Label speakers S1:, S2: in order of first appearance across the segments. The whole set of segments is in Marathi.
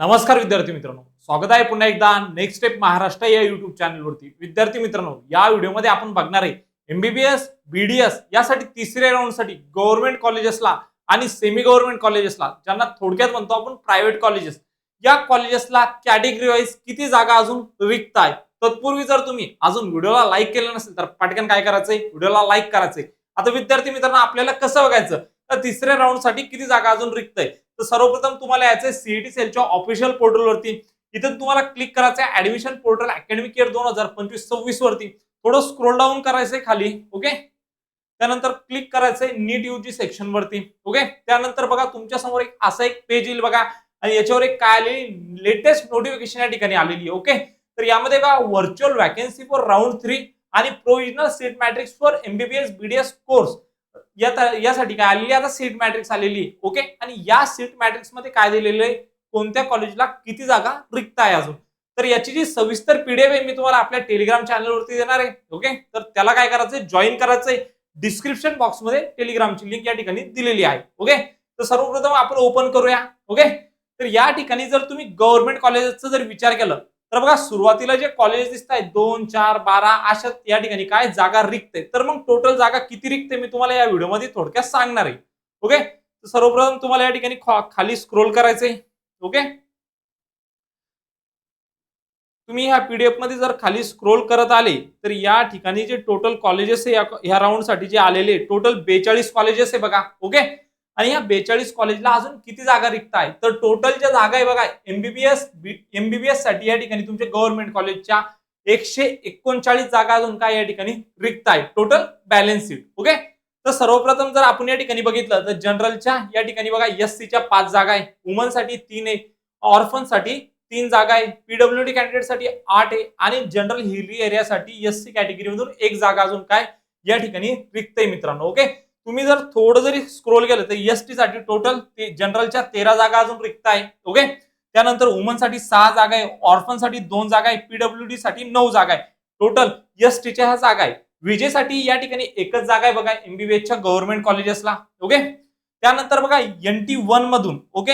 S1: नमस्कार विद्यार्थी मित्रांनो. स्वागत आहे पुन्हा एकदा नेक्स्ट स्टेप महाराष्ट्र या युट्यूब चॅनलवरती विद्यार्थी मित्रांनो या व्हिडिओमध्ये आपण बघणार आहे एमबीबीएस बीडीएस यासाठी तिसऱ्या राऊंडसाठी गव्हर्नमेंट कॉलेजेसला आणि सेमी गव्हर्नमेंट कॉलेजेसला ज्यांना थोडक्यात म्हणतो आपण प्रायव्हेट कॉलेजेस या कॉलेजेसला कॅटेगरी वाईज किती जागा अजून रिक्त आहे तत्पूर्वी जर तुम्ही अजून व्हिडिओला लाईक केलं नसेल तर पटकन काय करायचंय? व्हिडिओला लाईक करायचंय. आता विद्यार्थी मित्रांनो आपल्याला कसं बघायचं? तर तिसऱ्या राऊंडसाठी किती जागा अजून रिक्त आहे तर सर्वप्रथम तुम्हाला याचे सीईटी सेलच्या ऑफिशियल पोर्टलवरती इथं तुम्हाला क्लिक करायचं आहे ऍडमिशन पोर्टल अकॅडमिक इयर दोन हजार पंचवीस सव्वीस वरती. थोडं स्क्रोल डाऊन करायचंय खाली ओके त्यानंतर क्लिक करायचंय नीट यूजी सेक्शन वरती ओके त्यानंतर बघा तुमच्यासमोर एक असा एक पेज येईल बघा आणि याच्यावर एक काय आलेली लेटेस्ट नोटिफिकेशन या ठिकाणी आलेली आहे ओके तर यामध्ये बघा virtual vacancy for round three आणि provisional seat matrix for MBBS BDS course यासाठी काय आलेली आता सीट मॅट्रिक्स आलेली ओके आणि या सीट मॅट्रिक्समध्ये काय दिलेलं आहे? कोणत्या कॉलेजला किती जागा रिक्त आहे अजून? तर याची जी सविस्तर पीडीएफ आहे मी तुम्हाला आपल्या टेलिग्राम चॅनलवरती देणार आहे. ओके तर त्याला काय करायचंय? जॉईन करायचंय. डिस्क्रिप्शन बॉक्समध्ये टेलिग्रामची लिंक या ठिकाणी दिलेली आहे. ओके तर सर्वप्रथम आपण ओपन करूया. ओके तर या ठिकाणी जर तुम्ही गव्हर्नमेंट कॉलेजचा जर विचार केला तर बघा सुरुवातीला जे कॉलेज दिसत आहेत दोन चार बारा अशा या ठिकाणी काय जागा रिक्त आहेत तर मग टोटल जागा किती रिक्त आहे मी तुम्हाला या व्हिडिओमध्ये थोडक्यात सांगणार आहे. ओके? तर सर्वप्रथम तुम्हाला या ठिकाणी खा- खाली स्क्रोल करायचंय. ओके? तुम्ही ह्या पीडीएफमध्ये जर खाली स्क्रोल करत आले तर या ठिकाणी जे टोटल कॉलेजेस आहे या- ह्या राऊंडसाठी जे आलेले टोटल बेचाळीस कॉलेजेस आहे बघा. ओके? आणि या बेचाळीस कॉलेजला अजून किती जागा रिक्त आहे तर टोटल ज्या जागा आहे बघा एमबीबीएस एमबीबीएससाठी या ठिकाणी तुमच्या गव्हर्नमेंट कॉलेजच्या एकशे एकोणचाळीस जागा अजून काय या ठिकाणी रिक्त आहे टोटल बॅलन्स सीट ओके तर सर्वप्रथम जर आपण या ठिकाणी बघितलं तर जनरलच्या या ठिकाणी बघा एस सीच्या पाच जागा आहे. वुमनसाठी तीन आहे ऑर्फनसाठी तीन जागा आहे पीडब्ल्यू डी कॅन्डिडेटसाठी आठ आहे आणि जनरल हिली एरियासाठी एस सी कॅटेगरी मधून एक जागा अजून काय या ठिकाणी रिक्त आहे मित्रांनो ओके तुम्ही जर थोडं जरी स्क्रोल केलं तर एस टी साठी टोटल जनरलच्या तेरा जागा अजून रिक्त आहे ओके त्यानंतर वुमनसाठी सहा जागा आहे ऑर्फनसाठी दोन जागा आहे पीडब्ल्यू डी साठी नऊ जागा आहे. टोटल एस टीच्या ह्या जागा आहे. विजेसाठी या ठिकाणी एकच जागा आहे बघा एमबीबीएसच्या गव्हर्नमेंट कॉलेजेसला ओके त्यानंतर बघा एन टी वन मधून ओके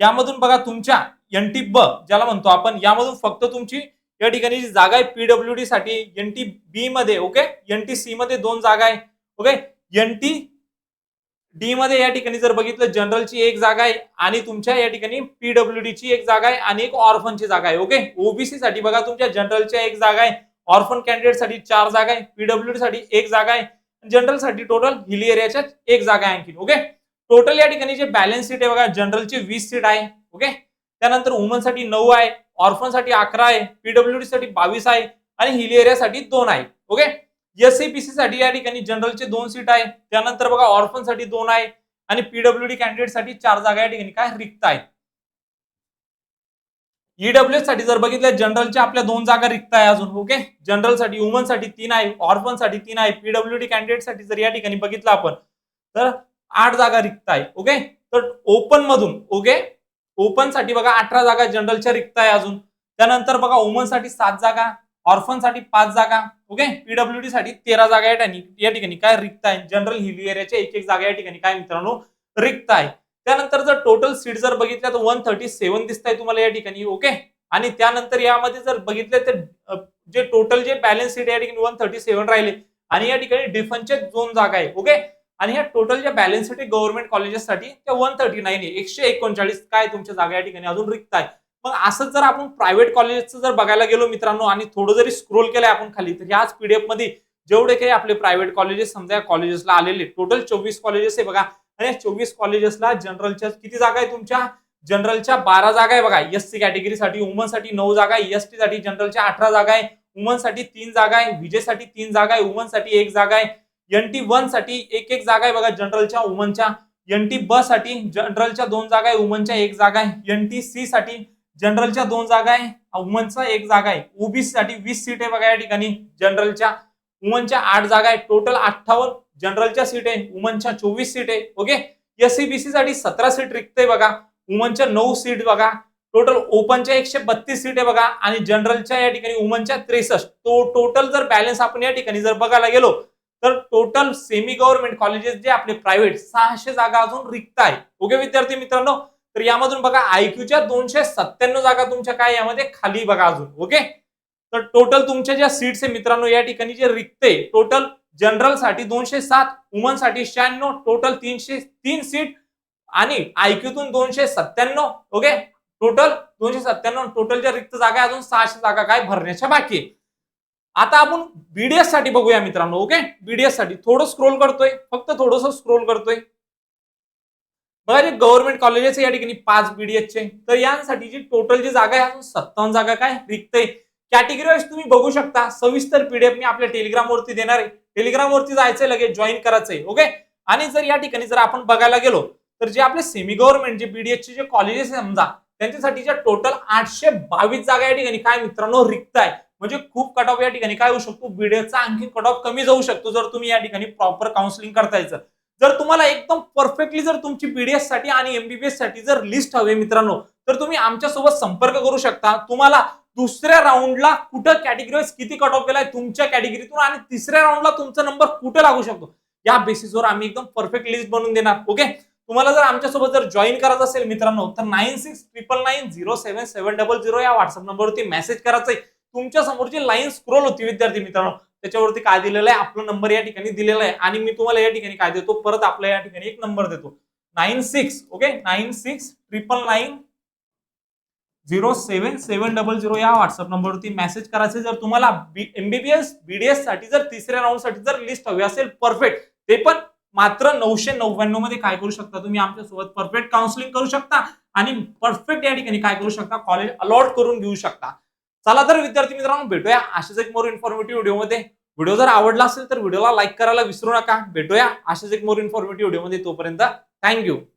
S1: यामधून बघा तुमच्या एन टी ब ज्याला म्हणतो आपण यामधून फक्त तुमची या ठिकाणी जी जागा आहे पीडब्ल्यू डी साठी एन टी बी मध्ये ओके एन टी सी मध्ये दोन जागा आहे ओके एन टी डी मध्ये या ठिकाणी जर बघितलं जनरलची एक जागा आहे आणि तुमच्या या ठिकाणी पीडब्ल्यू डी ची एक जागा आहे आणि एक ऑर्फनची जागा आहे ओके ओबीसी साठी बघा तुमच्या जनरलच्या एक जागा आहे ऑर्फन कॅन्डिडेटसाठी चार जागा आहे पीडब्ल्यू डी साठी एक जागा आहे जनरलसाठी टोटल हिली एरियाच्या एक जागा आहे आणखी ओके टोटल या ठिकाणी जे बॅलन्स सीट आहे बघा जनरलची वीस सीट आहे ओके त्यानंतर वुमनसाठी नऊ आहे ऑर्फनसाठी अकरा आहे पीडब्ल्यू डी साठी बावीस आहे आणि हिली एरियासाठी दोन आहे ओके एसएपीसी साठी या ठिकाणी जनरलचे दोन सीट आहे. त्यानंतर बघा ऑर्फनसाठी दोन आहे आणि पीडब्ल्यूडी कॅन्डिडेटसाठी चार जागा या ठिकाणी काय? रिक्त आहेत. ईडब्ल्यू साठी जर बघितलं जनरलच्या आपल्या दोन जागा रिक्त आहे अजून ओके जनरलसाठी वुमनसाठी तीन आहे ऑर्फनसाठी तीन आहे पीडब्ल्यू डी कॅन्डिडेटसाठी जर या ठिकाणी बघितलं आपण तर आठ जागा रिक्त आहे ओके तर ओपन मधून ओके ओपनसाठी बघा अठरा जागा जनरलच्या रिक्त आहे अजून. त्यानंतर बघा वुमनसाठी सात जागा ऑर्फनसाठी पाच जागा ओके पीडब्ल्यूडी साठी तेरा जागा या ठिकाणी या ठिकाणी. काय रिक्त आहे? जनरल हिल एरियाच्या एक एक जागा या ठिकाणी. काय मित्रांनो? रिक्त आहे. त्यानंतर जर टोटल सीट जर बघितल्या तर वन थर्टी सेव्हन दिसत आहे तुम्हाला या ठिकाणी ओके आणि त्यानंतर यामध्ये जर बघितले तर जे टोटल जे बॅलन्स सीट या ठिकाणी वन थर्टी सेव्हन राहिले. आणि या ठिकाणी डिफेन्सचे दोन जागा आहे ओके आणि ह्या टोटल ज्या बॅलन्स सीट गव्हर्नमेंट कॉलेजेससाठी त्या वन थर्टी नाईन आहे. एकशे एकोणचाळीस काय तुमच्या जागा या ठिकाणी अजून रिक्त आहे. मग असंच जर आपण प्रायव्हेट कॉलेजचं जर बघायला गेलो मित्रांनो आणि थोडं जरी स्क्रोल केलंय आपण खाली तर ह्याच पीडीएफमध्ये जेवढे काही आपले प्रायव्हेट कॉलेजेस समजा या कॉलेजेसला आलेले टोटल चोवीस कॉलेजेस आहे बघा. आणि या चोवीस कॉलेजेसला जनरलच्या किती जागा आहे तुमच्या? जनरलच्या बारा जागा आहे बघा. एस सी कॅटेगरीसाठी वुमनसाठी नऊ जागा आहे. एस टीसाठी जनरलच्या अठरा जागा आहे. वुमनसाठी तीन जागा आहे. विजेसाठी तीन जागा आहे. वुमनसाठी एक जागा आहे. एन टी वनसाठी एक एक जागा आहे बघा जनरलच्या वुमनच्या एन टी ब साठी जनरलच्या दोन जागा आहे. वुमनच्या एक जागा आहे. एन टी सी साठी जनरलच्या दोन जागा आहे वुमनचा एक जागा आहे. ओबीसी साठी वीस सीट आहे बघा या ठिकाणी जनरलच्या. वुमनच्या आठ जागा आहे टोटल अठ्ठावन्न जनरलच्या सीट आहे वुमनच्या चोवीस सीट आहे ओके एससीबीसी साठी सतरा सीट रिक्त आहे बघा. वुमनच्या नऊ सीट बघा. टोटल ओपनच्या एकशे बत्तीस सीट आहे बघा. आणि जनरलच्या या ठिकाणी वुमनच्या त्रेसष्ट. तो टोटल जर बॅलन्स आपण या ठिकाणी जर बघायला गेलो तर टोटल सेमी गव्हर्नमेंट कॉलेजेस जे आपले प्रायव्हेट सहाशे जागा अजून रिक्त आहे. ओके विद्यार्थी मित्रांनो? तर यामधून बघा आयक्यूच्या दोनशे सत्त्याण्णव जागा तुमच्या काय यामध्ये? खाली बघा अजून ओके तर टोटल तुमच्या ज्या सीट्स आहे मित्रांनो या ठिकाणी जे रिक्त आहे टोटल जनरलसाठी दोनशे सात वुमनसाठी शहाण्णव टोटल तीनशे तीन सीट आणि आयक्यूतून दोनशे सत्त्याण्णव ओके टोटल दोनशे सत्त्याण्णव टोटलच्या रिक्त जागा आहे, अजून सहाशे जागा काय भरण्याच्या बाकी आहे. आता आपण बीडीएससाठी बघूया मित्रांनो ओके बीडीएससाठी थोडं स्क्रोल करतोय फक्त थोडस स्क्रोल करतोय. बघा जे गव्हर्नमेंट कॉलेजेस या ठिकाणी पाच बीडीएसचे तर यांसाठी जी टोटल जी जागा आहे सत्तावन्न जागा काय रिक्त आहे कॅटेगरी वाईज तुम्ही बघू शकता सविस्तर पीडीएफ मी आपल्या टेलिग्राम वरती देणार आहे. टेलिग्राम वरती जायचंय लगेच जॉईन करायचंय ओके आणि जर या ठिकाणी जर आपण बघायला गेलो तर जे आपले सेमी गव्हर्नमेंट जे बीडीएसचे जे कॉलेजेस आहे समजा त्यांच्यासाठीच्या टोटल आठशे बावीस जागा या ठिकाणी काय मित्रांनो रिक्त आहे म्हणजे खूप कट ऑफ या ठिकाणी काय होऊ शकतो? बीडीएसचा आणखी कट ऑफ कमी जाऊ शकतो जर तुम्ही या ठिकाणी प्रॉपर काउन्सिलिंग करता यायचं जर तुम्हाला एकदम परफेक्टली जर तुमची बीडीएससाठी आणि एमबीबीएससाठी जर लिस्ट हवी मित्रांनो तर तुम्ही आमच्यासोबत संपर्क करू शकता. तुम्हाला दुसऱ्या राऊंडला कुठं कॅटेगरीज किती कट ऑफ केलाय तुमच्या कॅटेगरीतून आणि तिसऱ्या राऊंडला तुमचा नंबर कुठं लागू शकतो? या बेसिसवर आम्ही एकदम परफेक्ट लिस्ट बनवून देणार ओके तुम्हाला जर आमच्यासोबत जर जॉईन करायचं असेल मित्रांनो तर nine six triple nine zero seven seven double zero या व्हॉट्सअप नंबरवरती मेसेज करायचा आहे तुमच्या समोरची लाईन स्क्रोल होती विद्यार्थी मित्रांनो. त्याच्यावरती काय दिलेलं आहे? आपला नंबर या ठिकाणी दिलेला आहे. आणि मी तुम्हाला या ठिकाणी काय देतो? परत आपल्या या ठिकाणी एक नंबर देतो. Nine six okay nine six triple nine zero seven seven double zero या व्हॉट्सअप नंबरवरती मेसेज करायचे जर तुम्हाला एमबीबीएस बीडीएससाठी जर तिसऱ्या राऊंडसाठी जर लिस्ट हवी असेल परफेक्ट ते पण मात्र नऊशे नव्याण्णवमध्ये काय करू शकता तुम्ही? आमच्यासोबत परफेक्ट काउन्सिलिंग करू शकता. आणि परफेक्ट या ठिकाणी काय करू शकता? कॉलेज अलॉट करून घेऊ शकता. चला तर विद्यार्थी मित्रांनो भेटूया अशाच एक मोर इन्फॉर्मेटिव्ह व्हिडिओमध्ये व्हिडिओ जर आवडला असेल तर व्हिडिओला लाईक करायला विसरू नका. भेटूया अशाच एक मोर इन्फॉर्मेटिव्ह व्हिडिओमध्ये तोपर्यंत. थँक्यू